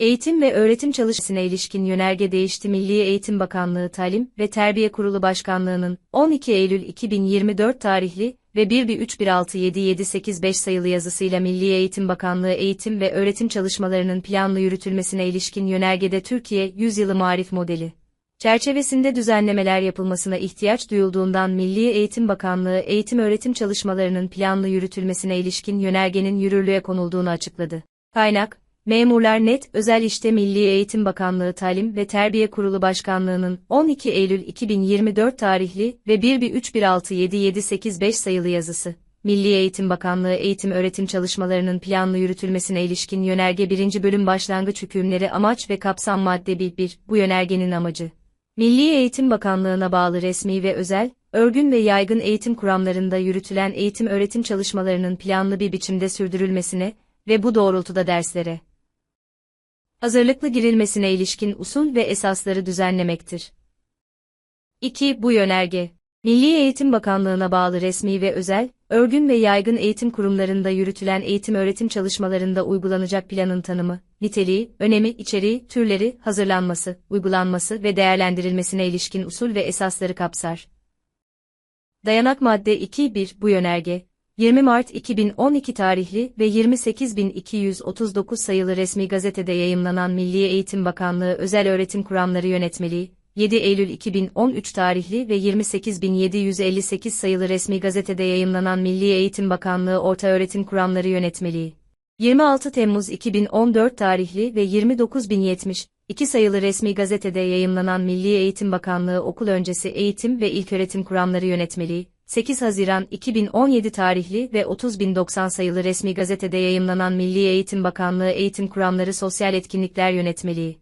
Eğitim ve öğretim çalışmasına ilişkin yönerge değişti Milli Eğitim Bakanlığı Talim ve Terbiye Kurulu Başkanlığı'nın 12 Eylül 2024 tarihli ve 1.3167785 sayılı yazısıyla Milli Eğitim Bakanlığı eğitim ve öğretim çalışmalarının planlı yürütülmesine ilişkin yönergede Türkiye Yüzyılı Marif Modeli çerçevesinde düzenlemeler yapılmasına ihtiyaç duyulduğundan Milli Eğitim Bakanlığı eğitim öğretim çalışmalarının planlı yürütülmesine ilişkin yönergenin yürürlüğe konulduğunu açıkladı. Kaynak, Memurlar Net Özel İşte Milli Eğitim Bakanlığı Talim ve Terbiye Kurulu Başkanlığı'nın 12 Eylül 2024 tarihli ve 1.3167785 sayılı yazısı. Milli Eğitim Bakanlığı eğitim öğretim çalışmalarının planlı yürütülmesine ilişkin yönerge 1. bölüm başlangıç hükümleri amaç ve kapsam madde 1. Bu yönergenin amacı. Milli Eğitim Bakanlığı'na bağlı resmi ve özel, örgün ve yaygın eğitim kuramlarında yürütülen eğitim öğretim çalışmalarının planlı bir biçimde sürdürülmesine ve bu doğrultuda derslere hazırlıklı girilmesine ilişkin usul ve esasları düzenlemektir. 2. Bu yönerge, Milli Eğitim Bakanlığı'na bağlı resmi ve özel, örgün ve yaygın eğitim kurumlarında yürütülen eğitim öğretim çalışmalarında uygulanacak planın tanımı, niteliği, önemi, içeriği, türleri, hazırlanması, uygulanması ve değerlendirilmesine ilişkin usul ve esasları kapsar. Dayanak madde 2.1 Bu yönerge, 20 Mart 2012 tarihli ve 28239 sayılı resmi gazetede yayımlanan Milli Eğitim Bakanlığı Özel Öğretim Kuramları Yönetmeliği, 7 Eylül 2013 tarihli ve 28758 sayılı resmi gazetede yayımlanan Milli Eğitim Bakanlığı Ortaöğretim Kuramları Yönetmeliği, 26 Temmuz 2014 tarihli ve 29070, 2 sayılı resmi gazetede yayımlanan Milli Eğitim Bakanlığı Okul Öncesi Eğitim ve İlköğretim Kuramları Yönetmeliği, 8 Haziran 2017 tarihli ve 30.090 sayılı resmi gazetede yayımlanan Milli Eğitim Bakanlığı Eğitim Kuramları Sosyal Etkinlikler Yönetmeliği.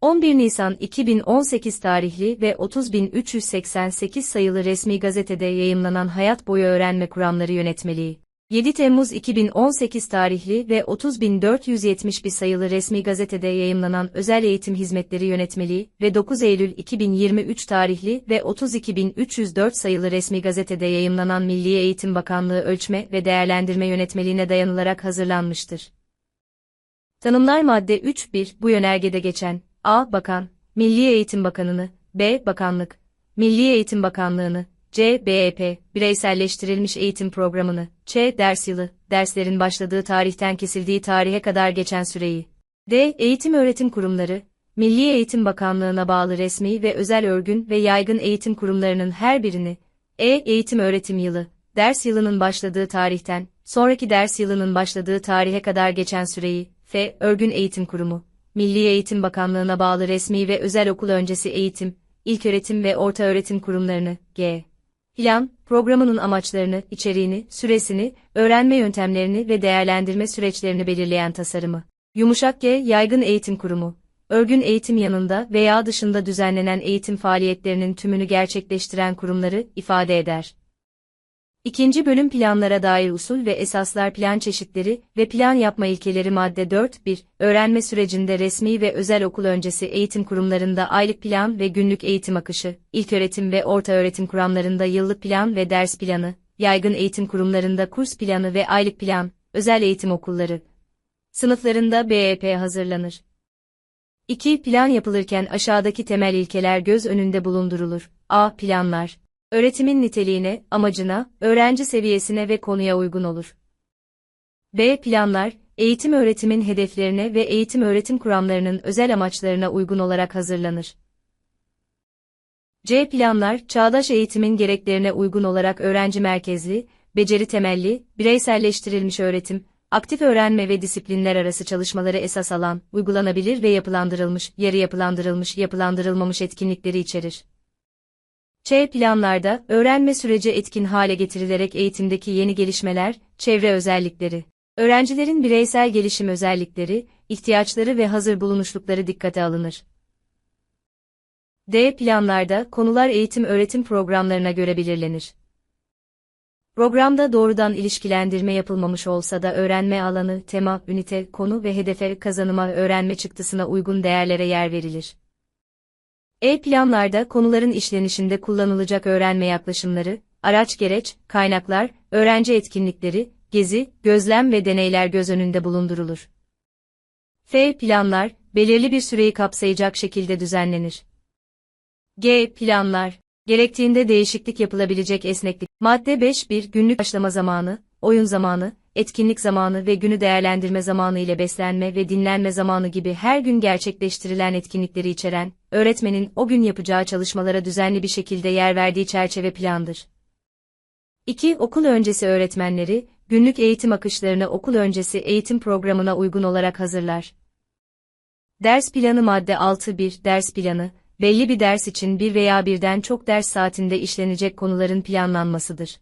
11 Nisan 2018 tarihli ve 30.388 sayılı resmi gazetede yayımlanan Hayat Boyu Öğrenme Kuramları Yönetmeliği. 7 Temmuz 2018 tarihli ve 30.471 sayılı resmi gazetede yayımlanan Özel Eğitim Hizmetleri Yönetmeliği ve 9 Eylül 2023 tarihli ve 32.304 sayılı resmi gazetede yayımlanan Milli Eğitim Bakanlığı Ölçme ve Değerlendirme Yönetmeliğine dayanılarak hazırlanmıştır. Tanımlar madde 3.1 Bu yönergede geçen A. Bakan, Milli Eğitim Bakanını, B. Bakanlık, Milli Eğitim Bakanlığını, C. BEP, bireyselleştirilmiş eğitim programını, Ç. Ders yılı, derslerin başladığı tarihten kesildiği tarihe kadar geçen süreyi. D. Eğitim öğretim kurumları, Milli Eğitim Bakanlığı'na bağlı resmi ve özel örgün ve yaygın eğitim kurumlarının her birini, E. Eğitim öğretim yılı, ders yılının başladığı tarihten, sonraki ders yılının başladığı tarihe kadar geçen süreyi, F. Örgün Eğitim Kurumu, Milli Eğitim Bakanlığı'na bağlı resmi ve özel okul öncesi eğitim, ilköğretim ve ortaöğretim kurumlarını, G. Plan, programının amaçlarını, içeriğini, süresini, öğrenme yöntemlerini ve değerlendirme süreçlerini belirleyen tasarımı. Yumuşak G, yaygın eğitim kurumu. Örgün eğitim yanında veya dışında düzenlenen eğitim faaliyetlerinin tümünü gerçekleştiren kurumları ifade eder. İkinci bölüm planlara dair usul ve esaslar plan çeşitleri ve plan yapma ilkeleri madde 4.1 Öğrenme sürecinde resmi ve özel okul öncesi eğitim kurumlarında aylık plan ve günlük eğitim akışı, ilköğretim ve ortaöğretim kuramlarında yıllık plan ve ders planı, yaygın eğitim kurumlarında kurs planı ve aylık plan, özel eğitim okulları sınıflarında BEP hazırlanır. 2. Plan yapılırken aşağıdaki temel ilkeler göz önünde bulundurulur. A. Planlar öğretimin niteliğine, amacına, öğrenci seviyesine ve konuya uygun olur. B. Planlar, eğitim öğretimin hedeflerine ve eğitim öğretim kuramlarının özel amaçlarına uygun olarak hazırlanır. C. Planlar, çağdaş eğitimin gereklerine uygun olarak öğrenci merkezli, beceri temelli, bireyselleştirilmiş öğretim, aktif öğrenme ve disiplinler arası çalışmaları esas alan, uygulanabilir ve yapılandırılmış, yarı yapılandırılmış, yapılandırılmamış etkinlikleri içerir. Ç planlarda öğrenme süreci etkin hale getirilerek eğitimdeki yeni gelişmeler, çevre özellikleri, öğrencilerin bireysel gelişim özellikleri, ihtiyaçları ve hazır bulunuşlukları dikkate alınır. D planlarda konular eğitim öğretim programlarına göre belirlenir. Programda doğrudan ilişkilendirme yapılmamış olsa da öğrenme alanı, tema, ünite, konu ve hedefe kazanıma öğrenme çıktısına uygun değerlere yer verilir. E-planlarda konuların işlenişinde kullanılacak öğrenme yaklaşımları, araç gereç, kaynaklar, öğrenci etkinlikleri, gezi, gözlem ve deneyler göz önünde bulundurulur. F planlar, belirli bir süreyi kapsayacak şekilde düzenlenir. G. Planlar. Gerektiğinde değişiklik yapılabilecek esneklik. Madde 5.1 Günlük başlama zamanı, oyun zamanı, etkinlik zamanı ve günü değerlendirme zamanı ile beslenme ve dinlenme zamanı gibi her gün gerçekleştirilen etkinlikleri içeren, öğretmenin o gün yapacağı çalışmalara düzenli bir şekilde yer verdiği çerçeve plandır. 2. Okul öncesi öğretmenleri, günlük eğitim akışlarını okul öncesi eğitim programına uygun olarak hazırlar. Ders planı madde 6.1 Ders planı, belli bir ders için bir veya birden çok ders saatinde işlenecek konuların planlanmasıdır.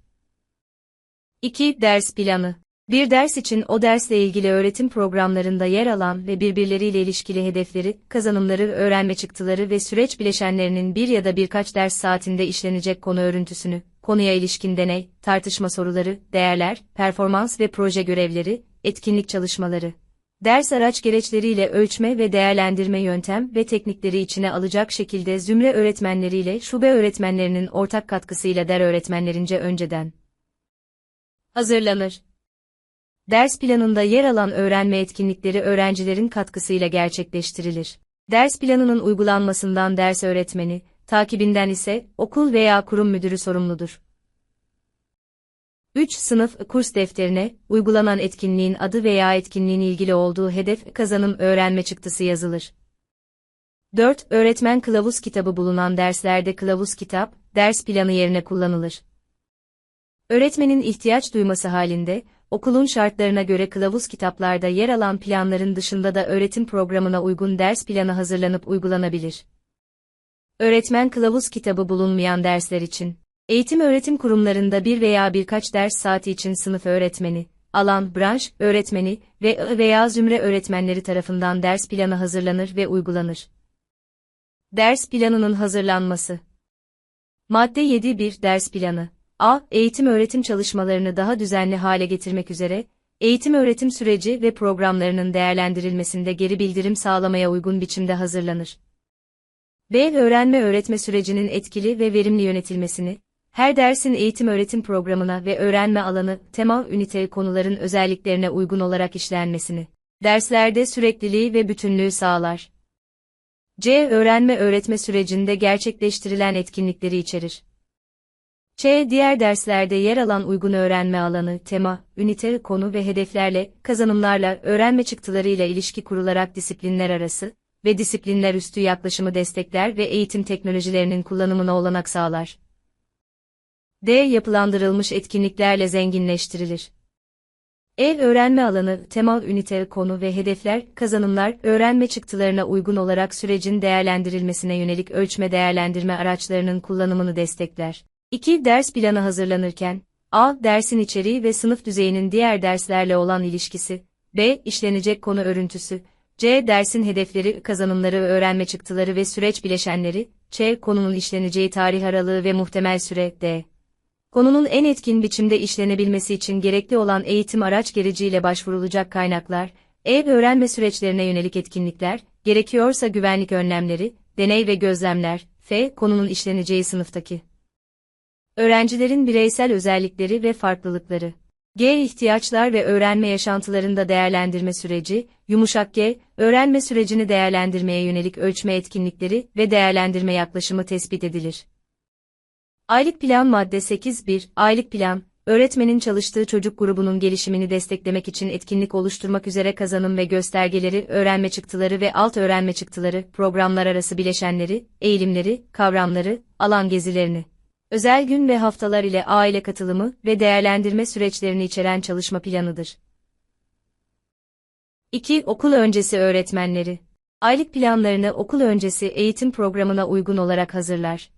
2. Ders planı bir ders için o dersle ilgili öğretim programlarında yer alan ve birbirleriyle ilişkili hedefleri, kazanımları, öğrenme çıktıları ve süreç bileşenlerinin bir ya da birkaç ders saatinde işlenecek konu örüntüsünü, konuya ilişkin deney, tartışma soruları, değerler, performans ve proje görevleri, etkinlik çalışmaları. Ders araç gereçleriyle ölçme ve değerlendirme yöntem ve teknikleri içine alacak şekilde zümre öğretmenleriyle şube öğretmenlerinin ortak katkısıyla der öğretmenlerince önceden hazırlanır. Ders planında yer alan öğrenme etkinlikleri öğrencilerin katkısıyla gerçekleştirilir. Ders planının uygulanmasından ders öğretmeni, takibinden ise okul veya kurum müdürü sorumludur. 3. Sınıf kurs defterine uygulanan etkinliğin adı veya etkinliğin ilgili olduğu hedef kazanım öğrenme çıktısı yazılır. 4. Öğretmen kılavuz kitabı bulunan derslerde kılavuz kitap, ders planı yerine kullanılır. Öğretmenin ihtiyaç duyması halinde, okulun şartlarına göre kılavuz kitaplarda yer alan planların dışında da öğretim programına uygun ders planı hazırlanıp uygulanabilir. Öğretmen kılavuz kitabı bulunmayan dersler için, eğitim öğretim kurumlarında bir veya birkaç ders saati için sınıf öğretmeni, alan, branş, öğretmeni ve veya zümre öğretmenleri tarafından ders planı hazırlanır ve uygulanır. Ders planının hazırlanması Madde 7.1 Ders planı A. Eğitim öğretim çalışmalarını daha düzenli hale getirmek üzere, eğitim öğretim süreci ve programlarının değerlendirilmesinde geri bildirim sağlamaya uygun biçimde hazırlanır. B. Öğrenme öğretme sürecinin etkili ve verimli yönetilmesini, her dersin eğitim öğretim programına ve öğrenme alanı, tema ünite konuların özelliklerine uygun olarak işlenmesini, derslerde sürekliliği ve bütünlüğü sağlar. C. Öğrenme öğretme sürecinde gerçekleştirilen etkinlikleri içerir. Ç. Diğer derslerde yer alan uygun öğrenme alanı, tema, ünite, konu ve hedeflerle, kazanımlarla, öğrenme çıktılarıyla ilişki kurularak disiplinler arası ve disiplinler üstü yaklaşımı destekler ve eğitim teknolojilerinin kullanımına olanak sağlar. D. Yapılandırılmış etkinliklerle zenginleştirilir. Ev öğrenme alanı, temel ünite, konu ve hedefler, kazanımlar, öğrenme çıktılarına uygun olarak sürecin değerlendirilmesine yönelik ölçme değerlendirme araçlarının kullanımını destekler. 2. Ders planı hazırlanırken, A. Dersin içeriği ve sınıf düzeyinin diğer derslerle olan ilişkisi, B. işlenecek konu örüntüsü, C. Dersin hedefleri, kazanımları, öğrenme çıktıları ve süreç bileşenleri, Ç. Konunun işleneceği tarih aralığı ve muhtemel süre, D. Konunun en etkin biçimde işlenebilmesi için gerekli olan eğitim araç gereciyle başvurulacak kaynaklar, ev öğrenme süreçlerine yönelik etkinlikler, gerekiyorsa güvenlik önlemleri, deney ve gözlemler, F. Konunun işleneceği sınıftaki Öğrencilerin bireysel özellikleri ve farklılıkları. G. ihtiyaçlar ve öğrenme yaşantılarında değerlendirme süreci, yumuşak G, öğrenme sürecini değerlendirmeye yönelik ölçme etkinlikleri ve değerlendirme yaklaşımı tespit edilir. Aylık plan madde 8.1, aylık plan, öğretmenin çalıştığı çocuk grubunun gelişimini desteklemek için etkinlik oluşturmak üzere kazanım ve göstergeleri, öğrenme çıktıları ve alt öğrenme çıktıları, programlar arası bileşenleri, eğilimleri, kavramları, alan gezilerini özel gün ve haftalar ile aile katılımı ve değerlendirme süreçlerini içeren çalışma planıdır. 2. Okul öncesi öğretmenleri. Aylık planlarını okul öncesi eğitim programına uygun olarak hazırlar.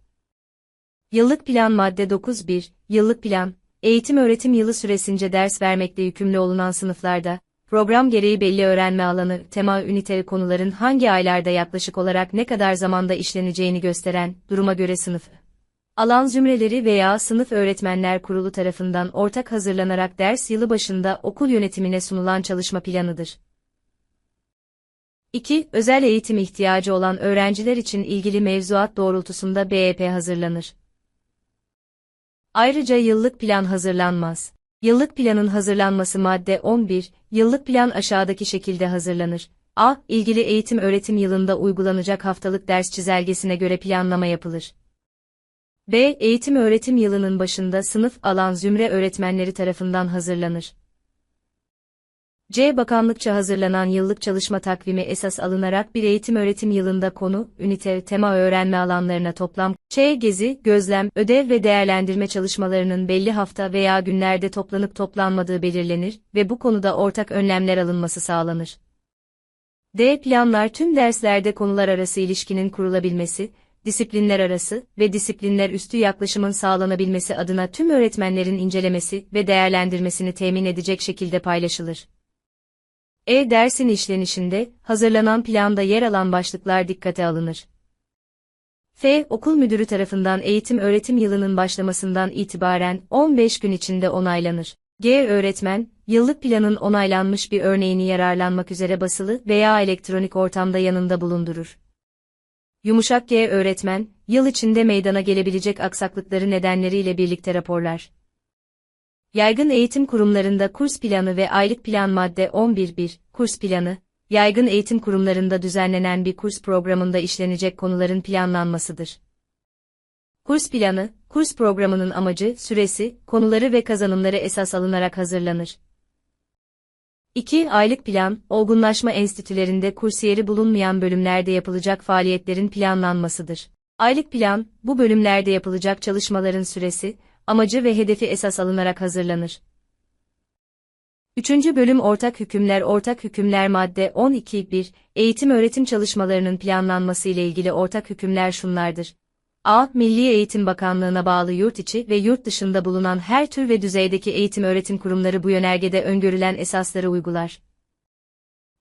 Yıllık plan madde 9.1. Yıllık plan, eğitim öğretim yılı süresince ders vermekle yükümlü olunan sınıflarda, program gereği belli öğrenme alanı, tema üniteli konuların hangi aylarda yaklaşık olarak ne kadar zamanda işleneceğini gösteren, duruma göre sınıfı alan zümreleri veya sınıf öğretmenler kurulu tarafından ortak hazırlanarak ders yılı başında okul yönetimine sunulan çalışma planıdır. 2. Özel eğitim ihtiyacı olan öğrenciler için ilgili mevzuat doğrultusunda BEP hazırlanır. Ayrıca yıllık plan hazırlanmaz. Yıllık planın hazırlanması madde 11, yıllık plan aşağıdaki şekilde hazırlanır. A. ilgili eğitim öğretim yılında uygulanacak haftalık ders çizelgesine göre planlama yapılır. B. Eğitim öğretim yılının başında sınıf alan zümre öğretmenleri tarafından hazırlanır. C. Bakanlıkça hazırlanan yıllık çalışma takvimi esas alınarak bir eğitim öğretim yılında konu, ünite, tema öğrenme alanlarına toplam, Ç. Gezi, gözlem, ödev ve değerlendirme çalışmalarının belli hafta veya günlerde toplanıp toplanmadığı belirlenir ve bu konuda ortak önlemler alınması sağlanır. D. Planlar tüm derslerde konular arası ilişkinin kurulabilmesi, disiplinler arası ve disiplinler üstü yaklaşımın sağlanabilmesi adına tüm öğretmenlerin incelemesi ve değerlendirmesini temin edecek şekilde paylaşılır. E dersin işlenişinde, hazırlanan planda yer alan başlıklar dikkate alınır. F. Okul müdürü tarafından eğitim öğretim yılının başlamasından itibaren 15 gün içinde onaylanır. G. Öğretmen, yıllık planın onaylanmış bir örneğini yararlanmak üzere basılı veya elektronik ortamda yanında bulundurur. Yumuşak G. Öğretmen, yıl içinde meydana gelebilecek aksaklıkları nedenleriyle birlikte raporlar. Yaygın eğitim kurumlarında kurs planı ve aylık plan madde 11.1, kurs planı, yaygın eğitim kurumlarında düzenlenen bir kurs programında işlenecek konuların planlanmasıdır. Kurs planı, kurs programının amacı, süresi, konuları ve kazanımları esas alınarak hazırlanır. 2. Aylık plan, olgunlaşma enstitülerinde kursiyeri bulunmayan bölümlerde yapılacak faaliyetlerin planlanmasıdır. Aylık plan, bu bölümlerde yapılacak çalışmaların süresi, amacı ve hedefi esas alınarak hazırlanır. Üçüncü bölüm Ortak Hükümler Ortak Hükümler Madde 12.1 Eğitim öğretim çalışmalarının planlanması ile ilgili ortak hükümler şunlardır. A. Milli Eğitim Bakanlığı'na bağlı yurt içi ve yurt dışında bulunan her tür ve düzeydeki eğitim öğretim kurumları bu yönergede öngörülen esasları uygular.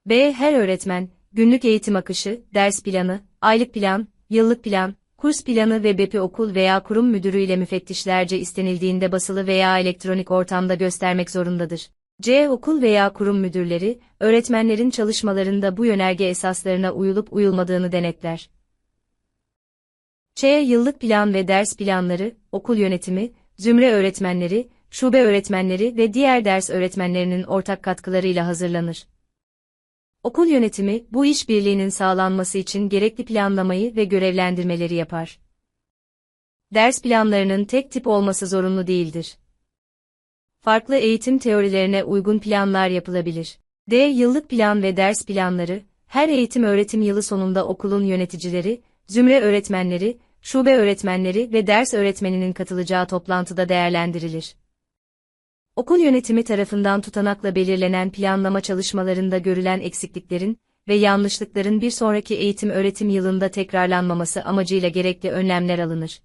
B. Her öğretmen, günlük eğitim akışı, ders planı, aylık plan, yıllık plan, kurs planı ve BEP'i okul veya kurum müdürü ile müfettişlerce istenildiğinde basılı veya elektronik ortamda göstermek zorundadır. C. Okul veya kurum müdürleri, öğretmenlerin çalışmalarında bu yönerge esaslarına uyulup uyulmadığını denetler. Ç. Yıllık plan ve ders planları, okul yönetimi, zümre öğretmenleri, şube öğretmenleri ve diğer ders öğretmenlerinin ortak katkılarıyla hazırlanır. Okul yönetimi, bu işbirliğinin sağlanması için gerekli planlamayı ve görevlendirmeleri yapar. Ders planlarının tek tip olması zorunlu değildir. Farklı eğitim teorilerine uygun planlar yapılabilir. D. Yıllık plan ve ders planları, her eğitim öğretim yılı sonunda okulun yöneticileri, zümre öğretmenleri, şube öğretmenleri ve ders öğretmeninin katılacağı toplantıda değerlendirilir. Okul yönetimi tarafından tutanakla belirlenen planlama çalışmalarında görülen eksikliklerin ve yanlışlıkların bir sonraki eğitim öğretim yılında tekrarlanmaması amacıyla gerekli önlemler alınır.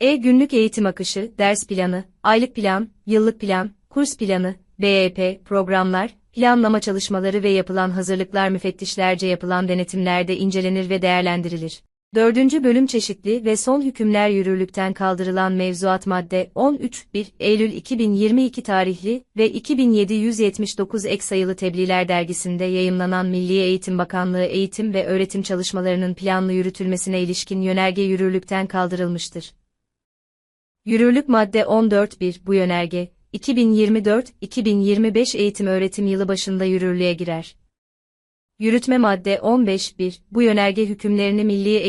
E. Günlük eğitim akışı, ders planı, aylık plan, yıllık plan, kurs planı, BEP, programlar, planlama çalışmaları ve yapılan hazırlıklar müfettişlerce yapılan denetimlerde incelenir ve değerlendirilir. Dördüncü bölüm çeşitli ve son hükümler yürürlükten kaldırılan mevzuat madde 13.1 Eylül 2022 tarihli ve 2779 ek sayılı tebliğler dergisinde yayımlanan Milli Eğitim Bakanlığı eğitim ve öğretim çalışmalarının planlı yürütülmesine ilişkin yönerge yürürlükten kaldırılmıştır. Yürürlük madde 14.1 bu yönerge, 2024-2025 eğitim öğretim yılı başında yürürlüğe girer. Yürütme madde 15.1 bu yönerge hükümlerini Milli Eğitim